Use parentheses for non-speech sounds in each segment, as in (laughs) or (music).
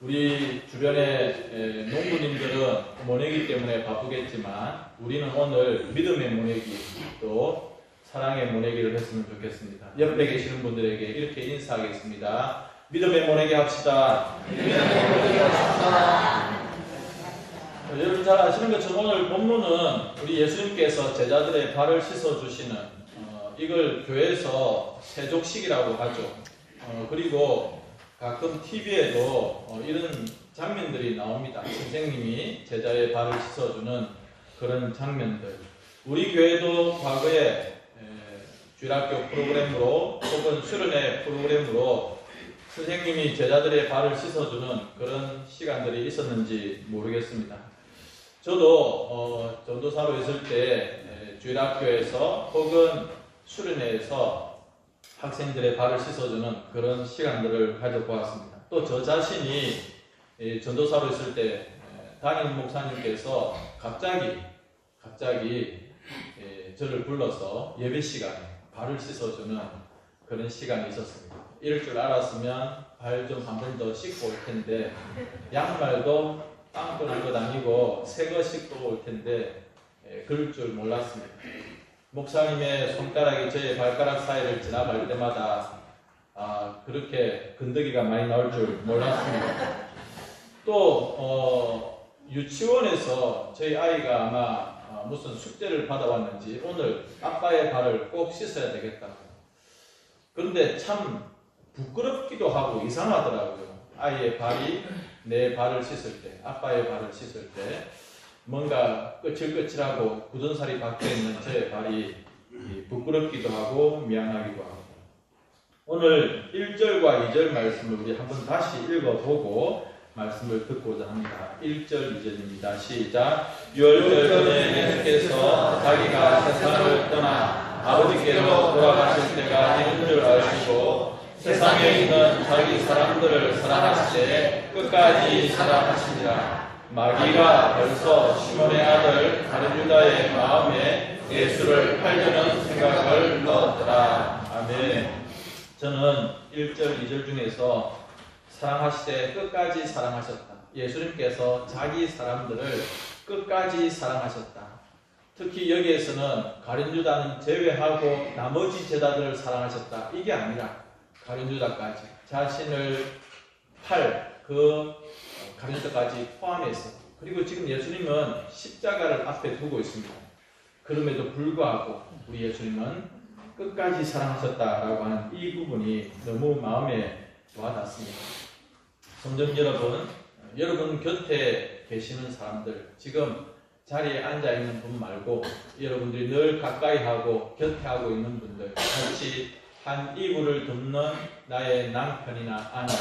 우리 주변의 에, 농부님들은 모내기 때문에 바쁘겠지만 우리는 오늘 믿음의 모내기 또 사랑의 모내기를 했으면 좋겠습니다. 옆에 계시는 분들에게 이렇게 인사하겠습니다. 믿음의 모내기 합시다. 어, 여러분 잘 아시는 것처럼 오늘 본문은 우리 예수님께서 제자들의 발을 씻어주시는 어, 이걸 교회에서 세족식이라고 하죠. 어, 그리고 가끔 TV에도 어, 이런 장면들이 나옵니다. 선생님이 제자의 발을 씻어주는 그런 장면들. 우리 교회도 과거에 에, 주일학교 프로그램으로 혹은 수련회 프로그램으로 선생님이 제자들의 발을 씻어주는 그런 시간들이 있었는지 모르겠습니다. 저도 어, 전도사로 있을 때 에, 주일학교에서 혹은 수련회에서 학생들의 발을 씻어주는 그런 시간들을 가져보았습니다. 또 저 자신이 이 전도사로 있을 때 에, 담임 목사님께서 갑자기 갑자기 에, 저를 불러서 예배 시간에 발을 씻어주는 그런 시간이 있었습니다. 이럴 줄 알았으면 발 좀 한 번 더 씻고 올 텐데 양말도 빵꾸 난것 아니고 새거 씻고 올 텐데 에, 그럴 줄 몰랐습니다. 목사님의 손가락이 저의 발가락 사이를 지나갈 때마다 아, 그렇게 건더기가 많이 나올 줄 몰랐습니다. 또 어, 유치원에서 저희 아이가 아마 아, 무슨 숙제를 받아왔는지 오늘 아빠의 발을 꼭 씻어야 되겠다고. 그런데 참 부끄럽기도 하고 이상하더라고요. 아이의 발이 내 발을 씻을 때, 아빠의 발을 씻을 때 뭔가 거칠거칠하고 굳은 살이 박혀 있는 저의 발이 이 부끄럽기도 하고 미안하기도 하고. 오늘 1절과 2절 말씀을 우리 한번 다시 읽어보고 말씀을 듣고자 합니다. 1절, 2절입니다. 시작. 6절 전에 예수께서 자기가 세상을 떠나 아버지께로 돌아가실 때가 이른 줄 아시고 세상에 있는 자기 사람들을 사랑하시되 끝까지 사랑하시니라. 마귀가 벌써 시몬의 아들 다른 유다의 마음에 예수를 팔려는 생각을 넣었더라. 아멘. 저는 1절, 2절 중에서 사랑하시되 끝까지 사랑하셨다. 예수님께서 자기 사람들을 끝까지 사랑하셨다. 특히 여기에서는 가룟 유다는 제외하고 나머지 제자들을 사랑하셨다. 이게 아니라 가룟 유다까지 자신을 팔 그 가룟 유다까지 포함해서 그리고 지금 예수님은 십자가를 앞에 두고 있습니다. 그럼에도 불구하고 우리 예수님은 끝까지 사랑하셨다라고 하는 이 부분이 너무 마음에 와닿습니다. 성전 여러분, 여러분 곁에 계시는 사람들, 지금 자리에 앉아 있는 분 말고 여러분들이 늘 가까이 하고 곁에 하고 있는 분들, 같이 한 이불을 덮는 나의 남편이나 아내,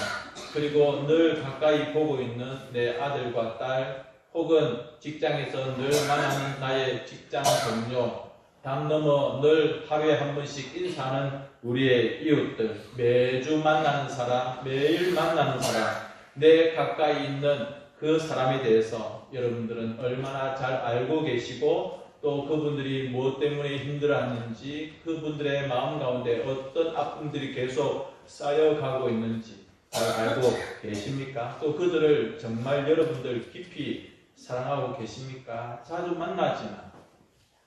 그리고 늘 가까이 보고 있는 내 아들과 딸, 혹은 직장에서 늘 만나는 나의 직장 동료, 담 넘어 늘 하루에 한 번씩 인사하는 우리의 이웃들, 매주 만나는 사람, 매일 만나는 사람, 내 가까이 있는 그 사람에 대해서 여러분들은 얼마나 잘 알고 계시고 또 그분들이 무엇 때문에 힘들어하는지 그분들의 마음 가운데 어떤 아픔들이 계속 쌓여가고 있는지 잘 알고 계십니까? 또 그들을 정말 여러분들 깊이 사랑하고 계십니까? 자주 만나지만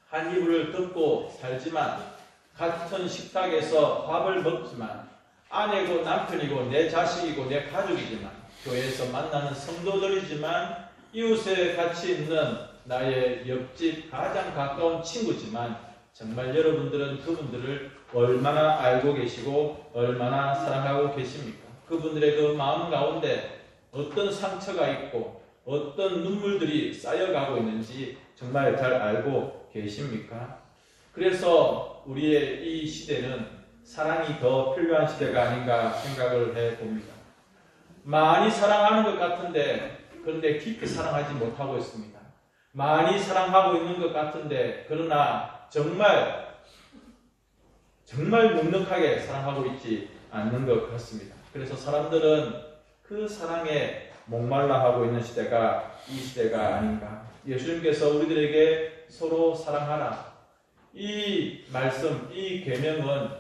한 이불을 덮고 살지만 같은 식탁에서 밥을 먹지만 아내고 남편이고 내 자식이고 내 가족이지만 교회에서 만나는 성도들이지만 이웃에 같이 있는 나의 옆집 가장 가까운 친구지만 정말 여러분들은 그분들을 얼마나 알고 계시고 얼마나 사랑하고 계십니까? 그분들의 그 마음 가운데 어떤 상처가 있고 어떤 눈물들이 쌓여가고 있는지 정말 잘 알고 계십니까? 그래서 우리의 이 시대는 사랑이 더 필요한 시대가 아닌가 생각을 해 봅니다. 많이 사랑하는 것 같은데 그런데 깊이 사랑하지 못하고 있습니다. 많이 사랑하고 있는 것 같은데 그러나 정말 정말 묵묵하게 사랑하고 있지 않는 것 같습니다. 그래서 사람들은 그 사랑에 목말라 하고 있는 시대가 이 시대가 아닌가. 예수님께서 우리들에게 서로 사랑하라. 이 말씀, 이 계명은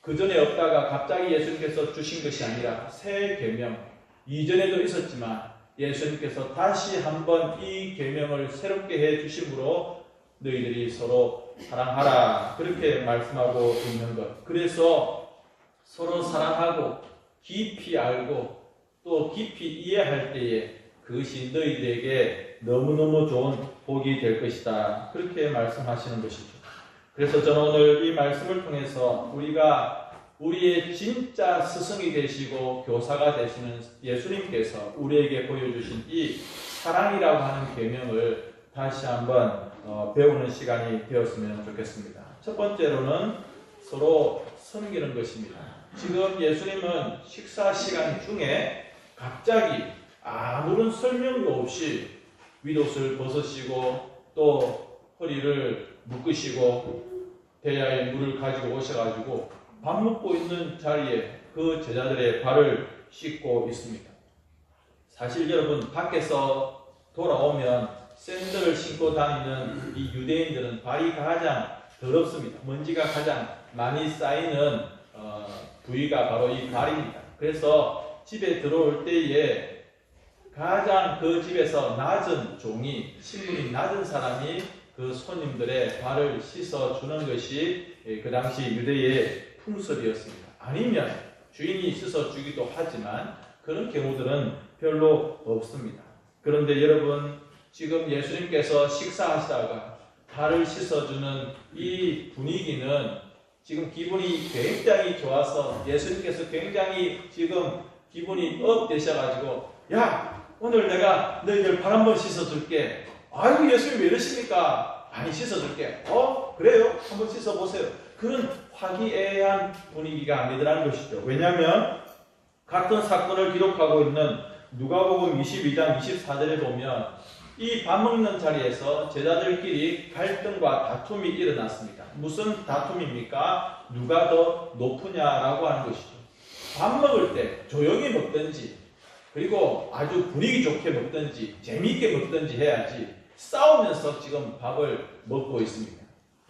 그 전에 없다가 갑자기 예수님께서 주신 것이 아니라 새 계명, 이전에도 있었지만 예수님께서 다시 한번 이 계명을 새롭게 해 주심으로 너희들이 서로 사랑하라 그렇게 말씀하고 있는 것. 그래서 서로 사랑하고 깊이 알고 또 깊이 이해할 때에 그것이 너희들에게 너무너무 좋은 복이 될 것이다. 그렇게 말씀하시는 것이죠. 그래서 저는 오늘 이 말씀을 통해서 우리가 우리의 진짜 스승이 되시고 교사가 되시는 예수님께서 우리에게 보여주신 이 사랑이라고 하는 계명을 다시 한번 어, 배우는 시간이 되었으면 좋겠습니다. 첫 번째로는 서로 섬기는 것입니다. 지금 예수님은 식사 시간 중에 갑자기 아무런 설명도 없이 윗옷을 벗으시고 또 허리를 묶으시고 대야에 물을 가지고 오셔가지고 밥 먹고 있는 자리에 그 제자들의 발을 씻고 있습니다. 사실 여러분 밖에서 돌아오면 샌들을 신고 다니는 이 유대인들은 발이 가장 더럽습니다. 먼지가 가장 많이 쌓이는 어, 부위가 바로 이 발입니다. 그래서 집에 들어올 때에 가장 그 집에서 낮은 종이 신분이 낮은 사람이 그 손님들의 발을 씻어 주는 것이 예, 그 당시 유대의 풍습이었습니다. 아니면 주인이 씻어 주기도 하지만 그런 경우들은 별로 없습니다. 그런데 여러분 지금 예수님께서 식사하시다가 발을 씻어주는 이 분위기는 지금 기분이 굉장히 좋아서 예수님께서 굉장히 지금 기분이 업 되셔가지고 야 오늘 내가 너희들 발 한번 씻어줄게. 아이고 예수님 왜 이러십니까? 많이 씻어줄게. 어 그래요? 한번 씻어보세요. 그런 화기애애한 분위기가 아니더라는 것이죠. 왜냐하면 같은 사건을 기록하고 있는 누가복음 22장 24절에 보면 이 밥 먹는 자리에서 제자들끼리 갈등과 다툼이 일어났습니다. 무슨 다툼입니까? 누가 더 높으냐라고 하는 것이죠. 밥 먹을 때 조용히 먹든지 그리고 아주 분위기 좋게 먹든지 재미있게 먹든지 해야지 싸우면서 지금 밥을 먹고 있습니다.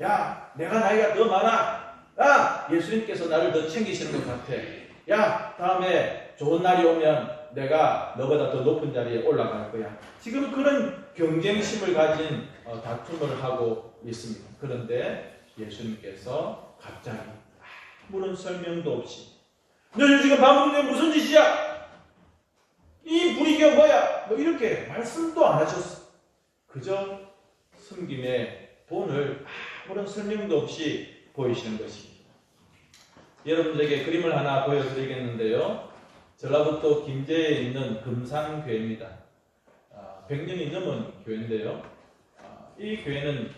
야, 내가 나이가 더 많아. 야, 예수님께서 나를 더 챙기시는 것 같아. 야, 다음에 좋은 날이 오면 내가 너보다 더 높은 자리에 올라갈 거야. 지금 그런 경쟁심을 가진 어, 다툼을 하고 있습니다. 그런데 예수님께서 갑자기 아무런 설명도 없이 너희 지금 게 무슨 짓이야? 이 분위기가 뭐야? 뭐 이렇게 말씀도 안 하셨어. 그저 섬김의 본을 아무런 설명도 없이 보이시는 것입니다. 여러분들에게 그림을 하나 보여드리겠는데요. 전라북도 김제에 있는 금산교회입니다. 아, 100년이 넘은 교회인데요. 아, 이 교회는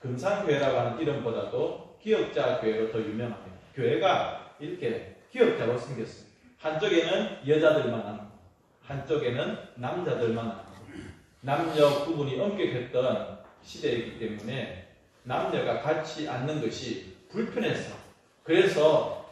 금산교회라고 하는 이름보다도 기억자 교회로 더 유명합니다. 교회가 이렇게 기억자로 생겼습니다. 한쪽에는 여자들만 앉고, 한쪽에는 남자들만 앉고, 남녀 구분이 엄격했던 시대이기 때문에 남녀가 같이 앉는 것이 불편해서 그래서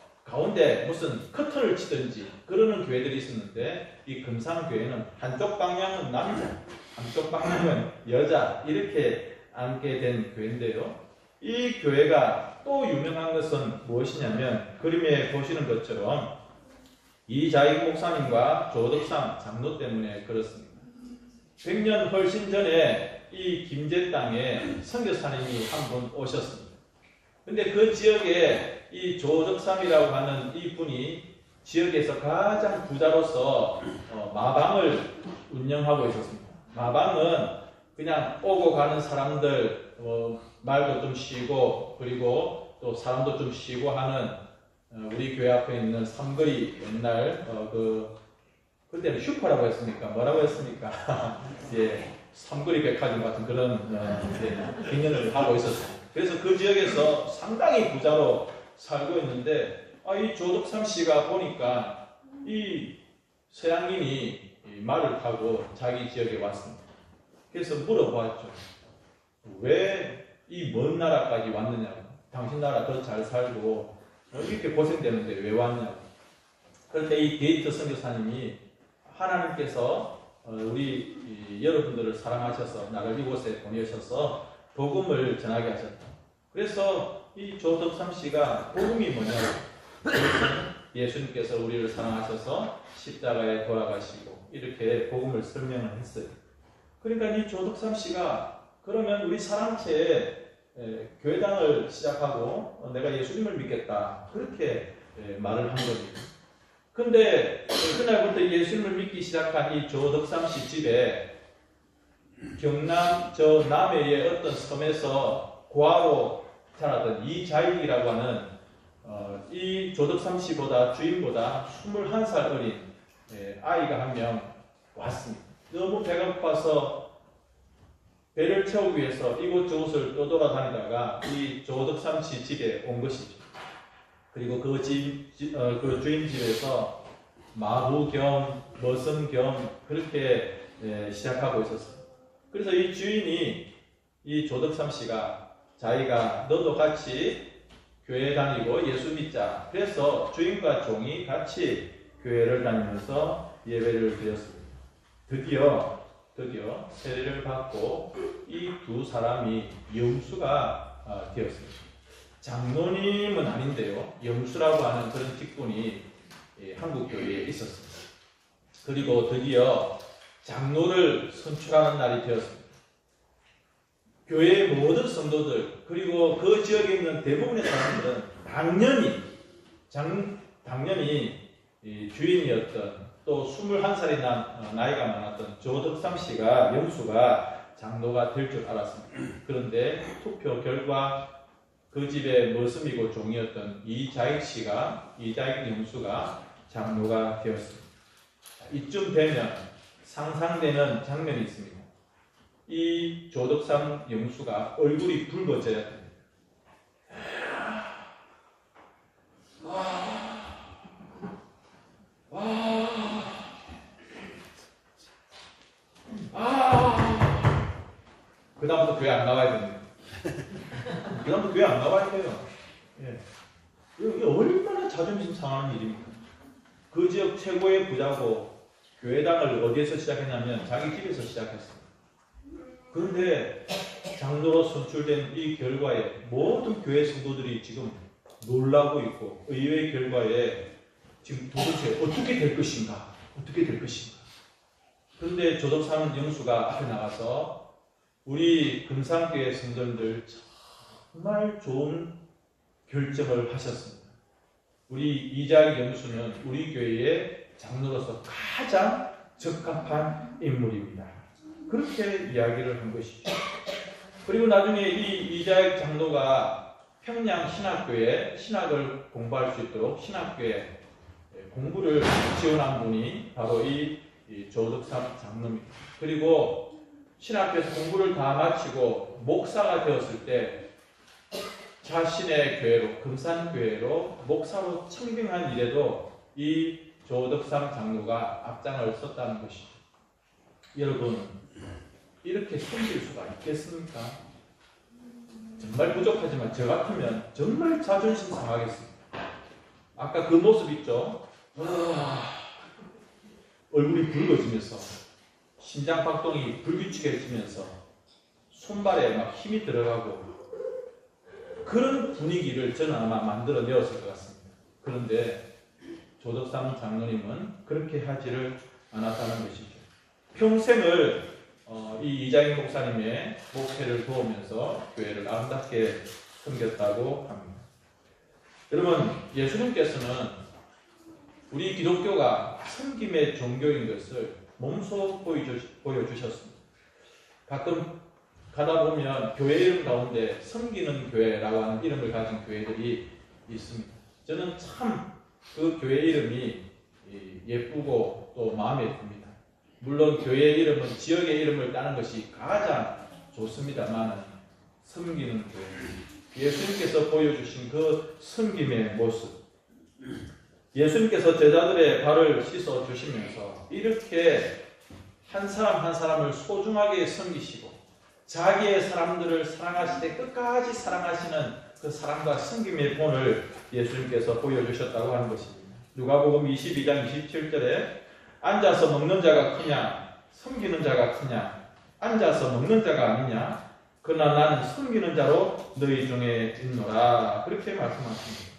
가운데 무슨 커튼을 치든지 그러는 교회들이 있었는데 이 금산교회는 한쪽 방향은 남자, 한쪽 방향은 여자 이렇게 앉게 된 교회인데요. 이 교회가 또 유명한 것은 무엇이냐면 그림에 보시는 것처럼 이자익 목사님과 조덕상 장로 때문에 그렇습니다. 100년 훨씬 전에 이 김제 땅에 선교사님이 한 분 오셨습니다. 근데 그 지역에 이 조덕삼이라고 하는 이 분이 지역에서 가장 부자로서 어, 마방을 운영하고 있었습니다. 마방은 그냥 오고 가는 사람들 어, 말도 좀 쉬고 그리고 또 사람도 좀 쉬고 하는 어, 우리 교회 앞에 있는 삼거리 옛날 어, 그 그때는 슈퍼라고 했습니까? 뭐라고 했습니까? (laughs) 예, 삼거리 백화점 같은 그런 어, 예, 개념을 하고 있었어요. 그래서 그 지역에서 상당히 부자로 살고 있는데 아, 이 조덕삼 씨가 보니까 이 서양인이 이 말을 타고 자기 지역에 왔습니다. 그래서 물어보았죠. 왜 이 먼 나라까지 왔느냐고. 당신 나라 더 잘 살고 이렇게 고생되는데 왜 왔냐고. 때이 게이트 선교사님이 하나님께서 어, 우리 이 여러분들을 사랑하셔서 나를 이곳에 보내셔서 복음을 전하게 하셨다. 그래서 이 조덕삼 씨가 복음이 뭐냐고. 예수님께서 우리를 사랑하셔서 십자가에 돌아가시고 이렇게 복음을 설명을 했어요. 그러니까 이 조덕삼 씨가 그러면 우리 에, 교회당을 시작하고 어, 내가 예수님을 믿겠다 그렇게 에, 말을 한 겁니다. 근데 그날부터 예수님을 믿기 시작한 이 조덕삼 씨 집에 경남 저 남해의 어떤 섬에서 고아로 자라던 이 자익이라고 하는 어, 이 조덕삼 씨보다 주인보다 21살 어린 예, 아이가 한 명 왔습니다. 너무 배가 고파서 배를 채우기 위해서 이곳저곳을 떠돌아다니다가 이 조덕삼 씨 집에 온 것이죠. 그리고 그, 집, 지- 어, 그 주인 집에서 마구 겸 머슴 겸 그렇게 예, 시작하고 있었어요. 그래서 이 주인이 이 조덕삼 씨가 자기가 너도 같이 교회 다니고 예수 믿자. 그래서 주인과 종이 같이 교회를 다니면서 예배를 드렸습니다. 드디어 드디어 세례를 받고 이 두 사람이 영수가 아, 되었습니다. 장로님은 아닌데요. 영수라고 하는 그런 직분이 예, 한국 교회에 있었습니다. 그리고 드디어 장로를 선출하는 날이 되었습니다. 교회의 모든 성도들 그리고 그 지역에 있는 대부분의 사람들은 당연히 장, 당연히 이 주인이었던 또 21살이 난 어, 나이가 많았던 조덕삼 씨가 영수가 장로가 될 줄 알았습니다. 그런데 투표 결과 그 집의 머슴이고 종이었던 이자익 씨가 이자익 영수가 장로가 되었습니다. 자, 이쯤 되면 상상되는 장면이 있습니다. 이 조덕삼 영수가 얼굴이 붉어져야 됩니다. 그 다음부터 교회 안 나와야 됩니다. (laughs) 그 다음부터 교회 안 나와야 돼요. 예. 이게 얼마나 자존심 상하는 일입니까? 그 지역 최고의 부자고 교회당을 어디에서 시작했냐면 자기 집에서 시작했어요. 그런데 장로로 선출된 이 결과에 모든 교회 성도들이 지금 놀라고 있고 의외의 결과에 지금 도대체 어떻게 될 것인가? 어떻게 될 것인가? 그런데 조덕사는 영수가 앞에 나가서 우리 금산교회 성도들 정말 좋은 결정을 하셨습니다. 우리 이자익 영수는 우리 교회의 장로로서 가장 적합한 인물입니다. 그렇게 이야기를 한 것이죠. 그리고 나중에 이 이자익 장로가 평양 신학교에 신학을 공부할 수 있도록 신학교에 공부를 지원한 분이 바로 이, 이 조덕삼 장로입니다. 그리고 신학교에서 공부를 다 마치고 목사가 되었을 때 자신의 교회로 금산 교회로 목사로 청빙한 일에도 이 조덕삼 장로가 앞장을 섰다는 것이죠. 여러분 이렇게 섬길 수가 있겠습니까? 정말 부족하지만 저 같으면 정말 자존심 상하겠습니다. 아까 그 모습 있죠? 아, 얼굴이 붉어지면서 심장 박동이 불규칙해지면서 손발에 막 힘이 들어가고 그런 분위기를 저는 아마 만들어내었을 것 같습니다. 그런데 조덕삼 장로님은 그렇게 하지를 않았다는 것이죠. 평생을 어, 이 이장인 목사님의 목회를 도우면서 교회를 아름답게 섬겼다고 합니다. 여러분, 예수님께서는 우리 기독교가 섬김의 종교인 것을 몸소 보여주, 보여주셨습니다. 가끔 가다 보면 교회 이름 가운데 섬기는 교회라고 하는 이름을 가진 교회들이 있습니다. 저는 참 그 교회 이름이 예쁘고 또 마음에 듭니다. 물론 교회 이름은 지역의 이름을 따는 것이 가장 좋습니다만 섬기는 교회 예수님께서 보여주신 그 섬김의 모습 예수님께서 제자들의 발을 씻어 주시면서 이렇게 한 사람 한 사람을 소중하게 섬기시고 자기의 사람들을 사랑하실 때 끝까지 사랑하시는 그 사랑과 섬김의 본을 예수님께서 보여주셨다고 하는 것입니다. 누가복음 22장 27절에 앉아서 먹는 자가 크냐 섬기는 자가 크냐 앉아서 먹는 자가 아니냐 그러나 나는 섬기는 자로 너희 중에 있노라 그렇게 말씀하십니다.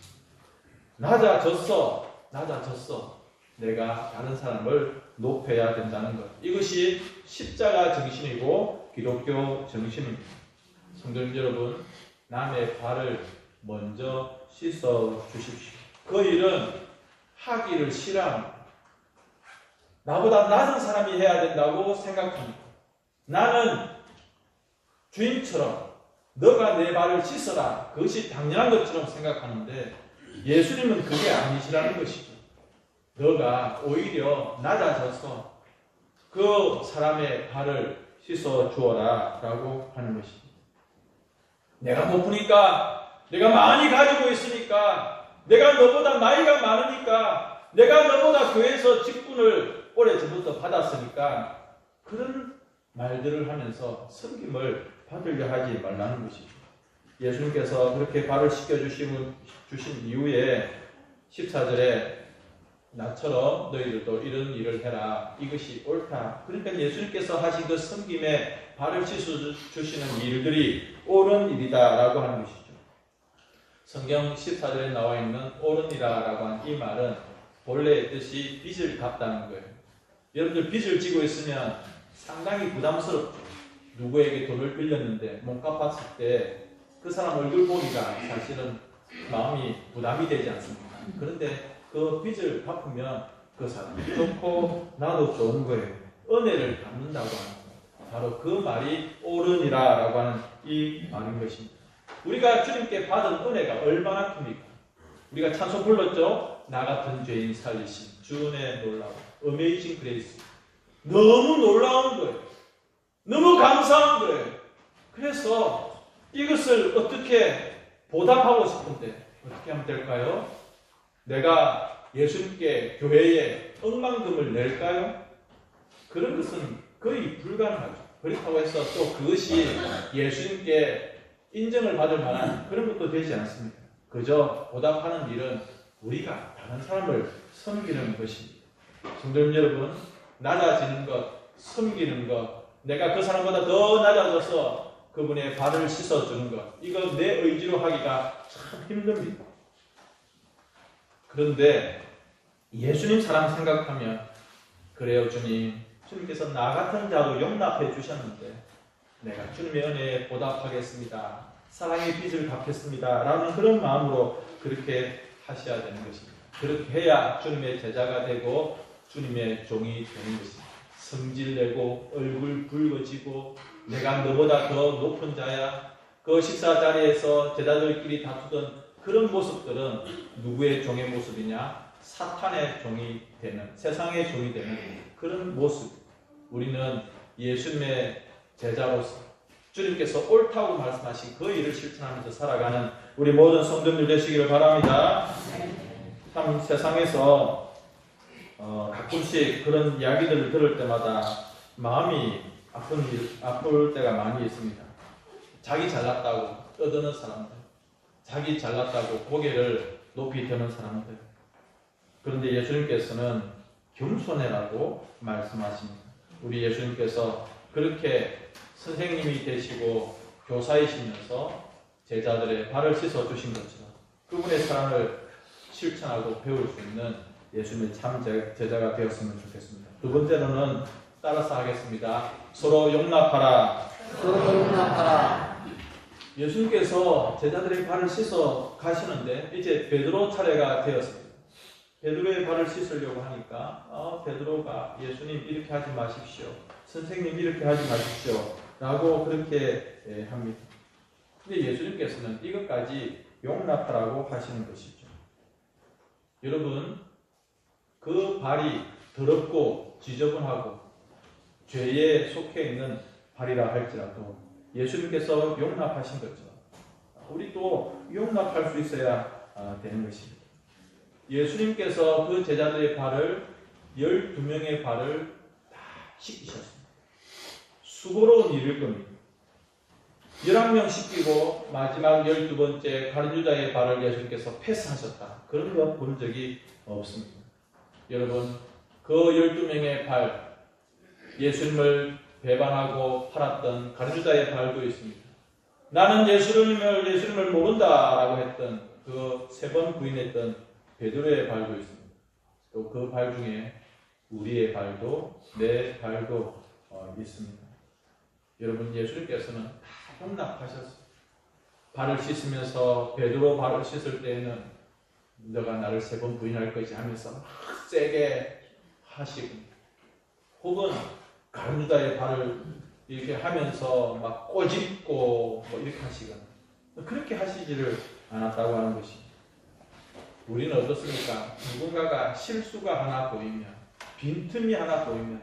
낮아졌어 낮아졌어. 내가 다른 사람을 높여야 된다는 것. 이것이 십자가 정신이고 기독교 정신입니다. 성도 여러분, 남의 발을 먼저 씻어 주십시오. 그 일은 하기를 싫어합니다. 나보다 낮은 사람이 해야 된다고 생각합니다. 나는 주인처럼 너가 내 발을 씻어라. 그것이 당연한 것처럼 생각하는데 예수님은 그게 아니시라는 것이죠. 너가 오히려 낮아져서 그 사람의 발을 씻어 주어라 라고 하는 것입니다. 내가 높으니까 내가 많이 가지고 있으니까 내가 너보다 나이가 많으니까 내가 너보다 교회에서 직분을 오래전부터 받았으니까 그런 말들을 하면서 섬김을 받으려 하지 말라는 것이죠. 예수님께서 그렇게 발을 씻겨주신 주신 이후에 14절에 나처럼 너희들도 이런 일을 해라. 이것이 옳다. 그러니까 예수님께서 하신 그 섬김에 발을 씻어주시는 일들이 옳은 일이다 라고 하는 것이죠. 성경 14절에 나와 있는 옳은이라 라고 한 이 말은 본래의 뜻이 빚을 갚다는 거예요. 여러분들 빚을 지고 있으면 상당히 부담스럽죠. 누구에게 돈을 빌렸는데 못 갚았을 때 그 사람 얼굴 보기가 사실은 마음이 부담이 되지 않습니까? 그런데 그 빚을 갚으면 그 사람이 좋고 나도 좋은 거예요. 은혜를 갚는다고 하는 거. 바로 그 말이 옳은이라라고 하는 이 말인 것입니다. 우리가 주님께 받은 은혜가 얼마나 큽니까? 우리가 찬송 불렀죠? 나 같은 죄인 살리신 주은혜 놀라운 어메이징 그레이스. 너무 놀라운 거예요. 너무 감사한 거예요. 그래서 이것을 어떻게 보답하고 싶은데 어떻게 하면 될까요? 내가 예수님께 교회에 억만금을 낼까요? 그런 것은 거의 불가능하죠. 그렇다고 해서 또 그것이 예수님께 인정을 받을 만한 그런 것도 되지 않습니다. 그저 보답하는 일은 우리가 다른 사람을 섬기는 것입니다. 성도 여러분, 낮아지는 것, 섬기는 것, 내가 그 사람보다 더 낮아져서 그분의 발을 씻어주는 것, 이거 내 의지로 하기가 참 힘듭니다. 그런데 예수님 사랑 생각하면 그래요 주님. 주님께서 나 같은 자도 용납해 주셨는데 내가 주님의 은혜에 보답하겠습니다. 사랑의 빚을 갚겠습니다. 라는 그런 마음으로 그렇게 하셔야 되는 것입니다. 그렇게 해야 주님의 제자가 되고 주님의 종이 되는 것입니다 성질 내고 얼굴 붉어지고 내가 너보다 더 높은 자야 그 식사 자리에서 제자들끼리 다투던 그런 모습들은 누구의 종의 모습이냐? 사탄의 종이 되는, 세상의 종이 되는 그런 모습. 우리는 예수님의 제자로서 주님께서 옳다고 말씀하신 그 일을 실천하면서 살아가는 우리 모든 성도들 되시기를 바랍니다. 참 세상에서 어, 가끔씩 그런 이야기들을 들을 때마다 마음이 아픈 일, 아플 때가 많이 있습니다. 자기 잘났다고 떠드는 사람들. 자기 잘났다고 고개를 높이 드는 사람들. 그런데 예수님께서는 겸손해라고 말씀하십니다. 우리 예수님께서 그렇게 선생님이 되시고 교사이시면서 제자들의 발을 씻어 주신 것처럼 그분의 사랑을 실천하고 배울 수 있는 예수님의 참 제자가 되었으면 좋겠습니다. 두 번째로는 따라서 하겠습니다. 서로 용납하라. 서로 용납하라. 예수님께서 제자들의 발을 씻어 가시는데 이제 베드로 차례가 되었습니다. 베드로의 발을 씻으려고 하니까 아, 베드로가 예수님 이렇게 하지 마십시오. 선생님 이렇게 하지 마십시오. 라고 그렇게 예, 합니다. 근데 예수님께서는 이것까지 용납하라고 하시는 것이죠. 여러분 그 발이 더럽고 지저분하고 죄에 속해 있는 발이라 할지라도 예수님께서 용납하신 거죠. 우리도 용납할 수 있어야 아, 되는 것입니다. 예수님께서 그 제자들의 발을 12명의 발을 다 씻기셨습니다. 수고로운 일일 겁니다. 11명 씻기고 마지막 12번째 가룟 유다의 발을 예수님께서 패스하셨다. 그런 거본 적이 없습니다. 여러분, 그 12명의 발, 예수님을 배반하고 팔았던 가르주다의 발도 있습니다. 나는 예수님을 예수님을 모른다라고 했던 그 세 번 부인했던 베드로의 발도 있습니다. 또 그 발 중에 우리의 발도 내 발도 어, 있습니다. 여러분 예수님께서는 다 용납하셨어요. 발을 씻으면서 베드로 발을 씻을 때에는 너가 나를 세 번 부인할 것이 하면서 막 세게 하시고 혹은 가룟유다의 발을 이렇게 하면서 막 꼬집고 뭐 이렇게 하시거나 그렇게 하시지를 않았다고 하는 것입니다. 우리는 어떻습니까? 누군가가 실수가 하나 보이면 빈틈이 하나 보이면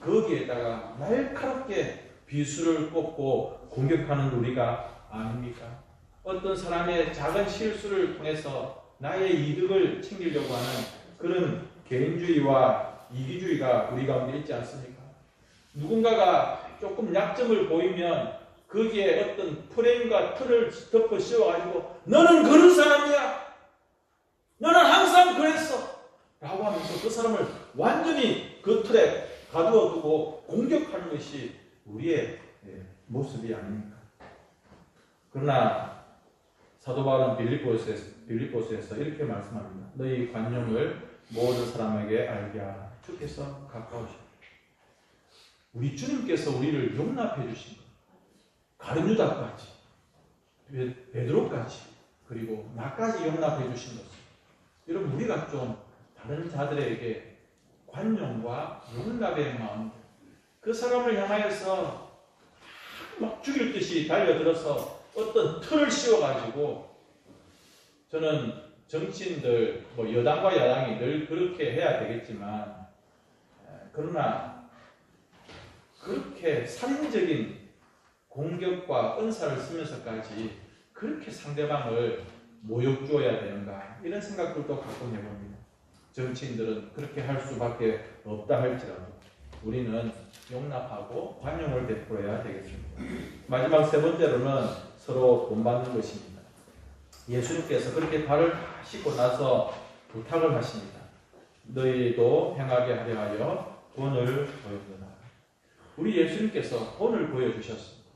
거기에다가 날카롭게 비수를 꽂고 공격하는 우리가 아닙니까? 어떤 사람의 작은 실수를 통해서 나의 이득을 챙기려고 하는 그런 개인주의와 이기주의가 우리 가운데 있지 않습니까? 누군가가 조금 약점을 보이면 거기에 어떤 프레임과 틀을 덮어 씌워가지고 너는 그런 사람이야! 너는 항상 그랬어! 라고 하면서 그 사람을 완전히 그 틀에 가두어 두고 공격하는 것이 우리의 예, 모습이 아닙니까? 그러나 사도 바울은 빌립보스에서, 빌립보스에서 이렇게 말씀합니다. 너희 관용을 모든 사람에게 알게 하라. 주께서 가까우시다. 우리 주님께서 우리를 용납해 주신 것. 가룟유다까지, 베- 베드로까지, 그리고 나까지 용납해 주신 것. 여러분 우리가 좀 다른 자들에게 관용과 용납의 마음, 그 사람을 향하여서 막 죽일 듯이 달려들어서 어떤 틀을 씌워가지고 저는 정치인들, 뭐 여당과 야당이 늘 그렇게 해야 되겠지만, 에, 그러나 그렇게 살인적인 공격과 은사를 쓰면서까지 그렇게 상대방을 모욕 주어야 되는가 이런 생각들도 가끔 해봅니다. 정치인들은 그렇게 할 수밖에 없다 할지라도 우리는 용납하고 관용을 베풀어야 되겠습니다. 마지막 세 번째로는 서로 본받는 것입니다. 예수님께서 그렇게 발을 다 씻고 나서 부탁을 하십니다. 너희도 행하게 하려 하여 본을 보여주라. 우리 예수님께서 본을 보여주셨습니다.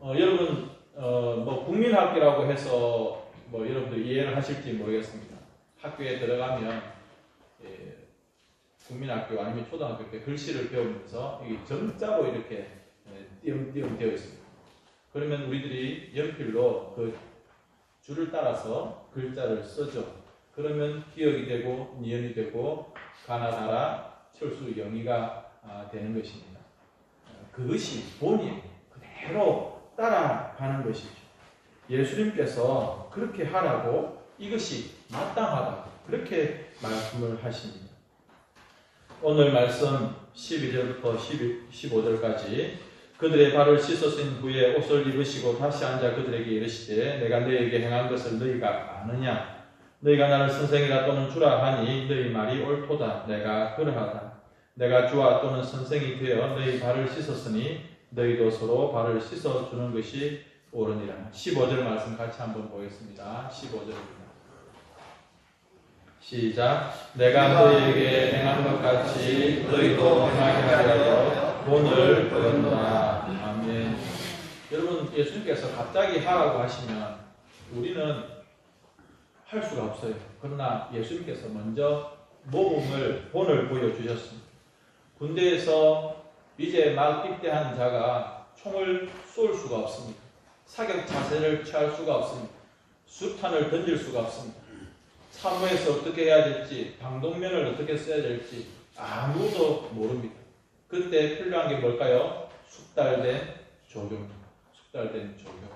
어, 여러분 어, 뭐 국민학교라고 해서 뭐 여러분들 이해를 하실지 모르겠습니다. 학교에 들어가면 예, 국민학교 아니면 초등학교 때 글씨를 배우면서 점자로 이렇게 예, 띄엄띄엄 되어 있습니다. 그러면 우리들이 연필로 그 줄을 따라서 글자를 쓰죠. 그러면 기억이 되고 니은이 되고 가나다라 철수 영이가 아, 되는 것입니다. 어, 그것이 본이에요. 그대로 따라가는 것이죠. 예수님께서 그렇게 하라고 이것이 마땅하다. 그렇게 말씀을 하십니다. 오늘 말씀 12절부터 15절까지 그들의 발을 씻으신 후에 옷을 입으시고 다시 앉아 그들에게 이르시되 내가 너희에게 행한 것을 너희가 아느냐? 너희가 나를 선생이라 또는 주라 하니 너희 말이 옳도다. 내가 그러하다. 내가 주와 또는 선생이 되어 너희 발을 씻었으니 너희도 서로 발을 씻어 주는 것이 옳으니라. 15절 말씀 같이 한번 보겠습니다. 15절입니다. 시작. 내가 너희에게 행한 것 같이 너희도 행하게 하려 아멘 여러분 예수님께서 갑자기 하라고 하시면 우리는 할 수가 없어요. 그러나 예수님께서 먼저 모범을 본을 보여주셨습니다. 군대에서 이제 막 입대하는 자가 총을 쏠 수가 없습니다. 사격 자세를 취할 수가 없습니다. 수탄을 던질 수가 없습니다. 사무에서 어떻게 해야 될지, 방독면을 어떻게 써야 될지 아무도 모릅니다. 그때 필요한 게 뭘까요? 숙달된 조경, 숙달된 조경.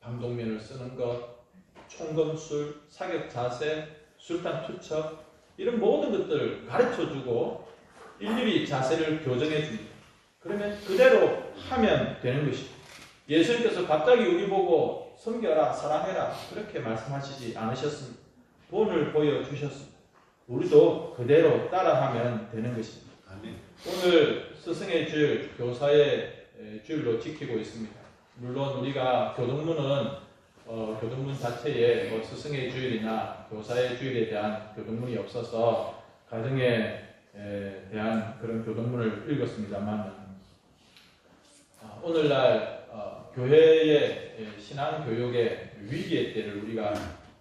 방독면을 쓰는 것, 총검술, 사격 자세, 술탄 투척 이런 모든 것들을 가르쳐 주고 일일이 자세를 교정해 줍니다. 그러면 그대로 하면 되는 것입니다. 예수님께서 갑자기 우리 보고 섬겨라, 사랑해라 그렇게 말씀하시지 않으셨습니다. 본을 보여주셨습니다. 우리도 그대로 따라하면 되는 것입니다. 오늘 스승의 줄, 교사의 에, 줄로 지키고 있습니다. 물론 우리가 교동문은 어, 교동문 자체에 뭐 스승의 주일이나 교사의 주일에 대한 교동문이 없어서 가정에 에, 대한 그런 교동문을 읽었습니다만 아, 오늘날 어, 교회의 에, 신앙 교육의 위기의 때를 우리가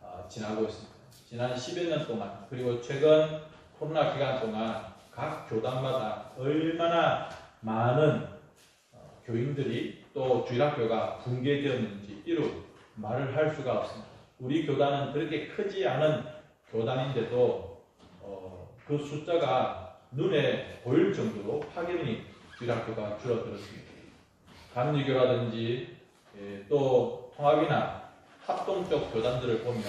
아, 지나고 있습니다. 지난 10여 년 동안 그리고 최근 코로나 기간 동안 각 교단마다 얼마나 많은 어, 교인들이 또 주일학교가 붕괴되었는지 이루 말을 할 수가 없습니다. 우리 교단은 그렇게 크지 않은 교단인데도 어, 그 숫자가 눈에 보일 정도로 확연히 주일학교가 줄어들었습니다. 감리교라든지 예, 또 통합이나 합동 쪽 교단들을 보면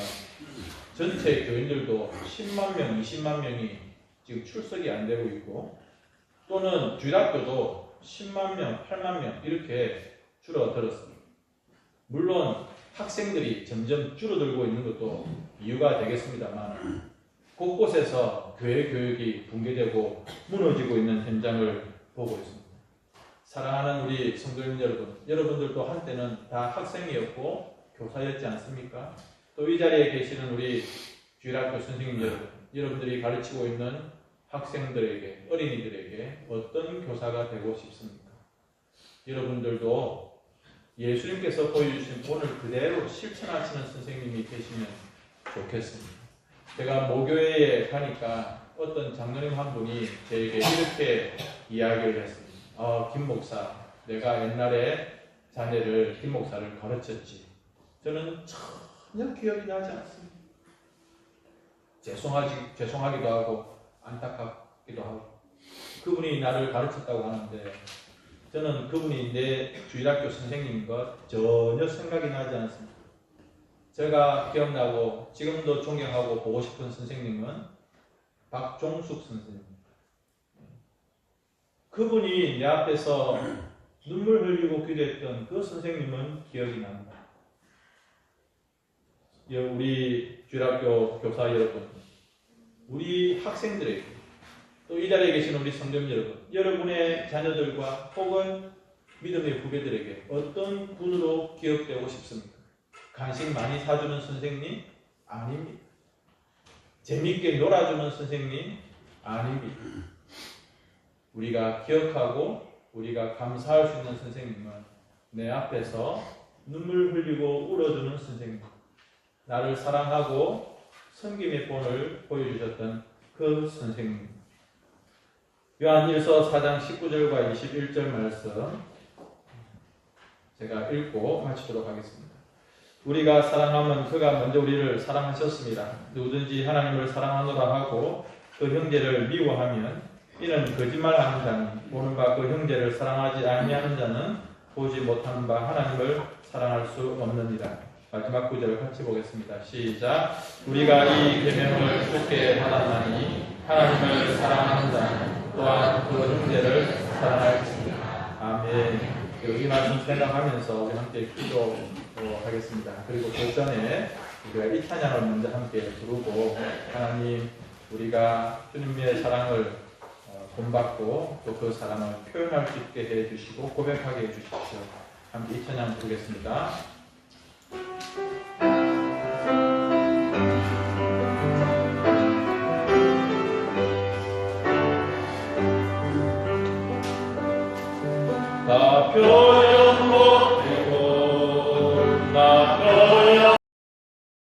전체 교인들도 10만 명, 20만 명이 지금 출석이 안 되고 있고 또는 주일학교도 10만 명, 8만 명 이렇게 줄어들었습니다. 물론 학생들이 점점 줄어들고 있는 것도 이유가 되겠습니다만 곳곳에서 교회 교육이 붕괴되고 무너지고 있는 현장을 보고 있습니다. 사랑하는 우리 성도님 여러분, 여러분들도 한때는 다 학생이었고 교사였지 않습니까? 또 이 자리에 계시는 우리 주일학교 선생님 여러분, 여러분들이 가르치고 있는 학생들에게, 어린이들에게 어떤 교사가 되고 싶습니까? 여러분들도 예수님께서 보여주신 본을 그대로 실천하시는 선생님이 계시면 좋겠습니다. 제가 모교회에 가니까 어떤 장로님 한 분이 저에게 이렇게 이야기를 했습니다. 아, 김 목사, 내가 옛날에 자네를 김 목사를 가르쳤지. 저는 전혀 기억이 나지 않습니다. 죄송하지, 죄송하기도 하고 안타깝기도 하고 그분이 나를 가르쳤다고 하는데 저는 그분이 내 주일학교 선생님인 것 전혀 생각이 나지 않습니다. 제가 기억나고 지금도 존경하고 보고 싶은 선생님은 박종숙 선생님. 그분이 내 앞에서 눈물 흘리고 기도했던 그 선생님은 기억이 납니다. 예, 우리 주일학교 교사 여러분, 우리 학생들에게 또 이 자리에 계신 우리 성도님 여러분, 여러분의 자녀들과 혹은 믿음의 후배들에게 어떤 분으로 기억되고 싶습니까? 간식 많이 사주는 선생님? 아닙니다. 재미있게 놀아주는 선생님? 아닙니다. 우리가 기억하고 우리가 감사할 수 있는 선생님은 내 앞에서 눈물 흘리고 울어주는 선생님. 나를 사랑하고 섬김의 본을 보여주셨던 그 선생님. 요한 1서 4장 19절과 21절 말씀 제가 읽고 마치도록 하겠습니다. 우리가 사랑하면 그가 먼저 우리를 사랑하셨습니다. 누구든지 하나님을 사랑하노라 하고 그 형제를 미워하면 이는 거짓말하는 자니 보는 바 그 형제를 사랑하지 아니하는 자는 보지 못하는 바 하나님을 사랑할 수 없느니라. 마지막 구절을 같이 보겠습니다. 시작. 우리가 이 계명을 굳게 받았나니 하나님을 사랑하는 자는 또한 그 형제를 사랑할지니라. 아멘. 여기 말씀 생각하면서 우리 함께 기도하겠습니다. 그리고 그 전에 우리가 이 찬양을 먼저 함께 부르고 하나님 우리가 주님의 사랑을 어, 본받고 또 그 사랑을 표현할 수 있게 해 주시고 고백하게 해 주십시오. 함께 이 찬양 부르겠습니다. 다 표.